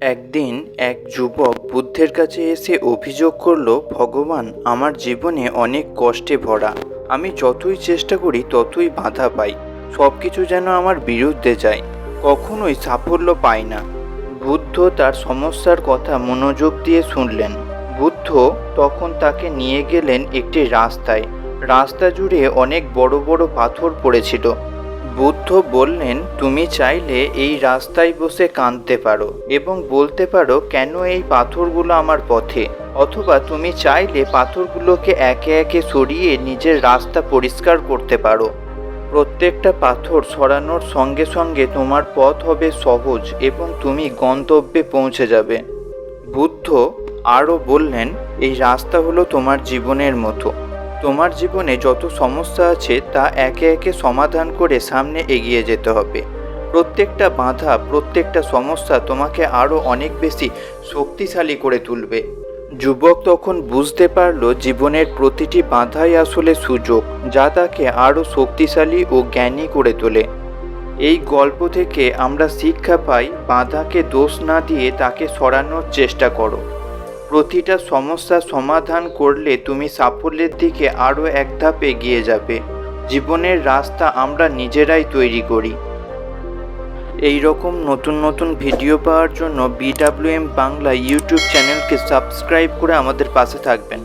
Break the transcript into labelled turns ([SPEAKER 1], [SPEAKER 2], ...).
[SPEAKER 1] একদিন এক যুবক বুদ্ধের কাছে এসে অভিযোগ করল, ভগবান, আমার জীবনে অনেক কষ্টে ভরা। আমি যতই চেষ্টা করি, ততই বাধা পাই। সব কিছু যেন আমার বিরুদ্ধে যায়। কখনোই সাফল্য পাই না। বুদ্ধ তার সমস্যার কথা মনোযোগ দিয়ে শুনলেন। বুদ্ধ তখন তাকে নিয়ে গেলেন একটি রাস্তায়। রাস্তা জুড়ে অনেক বড় বড় পাথর পড়েছিল। বুদ্ধ বললেন, তুমি চাইলে এই রাস্তায় বসে কাঁদতে পারো এবং বলতে পারো, কেন এই পাথরগুলো আমার পথে? অথবা তুমি চাইলে পাথরগুলোকে একে একে সরিয়ে নিজের রাস্তা পরিষ্কার করতে পারো। প্রত্যেকটা পাথর সরানোর সঙ্গে সঙ্গে তোমার পথ হবে সহজ এবং তুমি গন্তব্যে পৌঁছে যাবে। বুদ্ধ আরও বললেন, এই রাস্তা হলো তোমার জীবনের মতো। তোমার জীবনে যত সমস্যা আছে তা একে একে সমাধান করে সামনে এগিয়ে যেতে হবে। প্রত্যেকটা বাধা, প্রত্যেকটা সমস্যা তোমাকে আরও অনেক বেশি শক্তিশালী করে তুলবে। যুবক তখন বুঝতে পারল জীবনের প্রতিটি বাধাই আসলে সুযোগ, যা তাকে আরও শক্তিশালী ও জ্ঞানী করে তোলে। এই গল্প থেকে আমরা শিক্ষা পাই, বাধাকে দোষ না দিয়ে তাকে সরানোর চেষ্টা করো। প্রতিটা সমস্যা সমাধান করলে তুমি সাফল্যের দিকে আরও এক ধাপ এগিয়ে যাবে। জীবনের রাস্তা আমরা নিজেরাই তৈরি করি। এই রকম নতুন নতুন ভিডিও পাওয়ার জন্য বিডাব্লিউএম বাংলা ইউটিউব চ্যানেলকে সাবস্ক্রাইব করে আমাদের পাশে থাকবেন।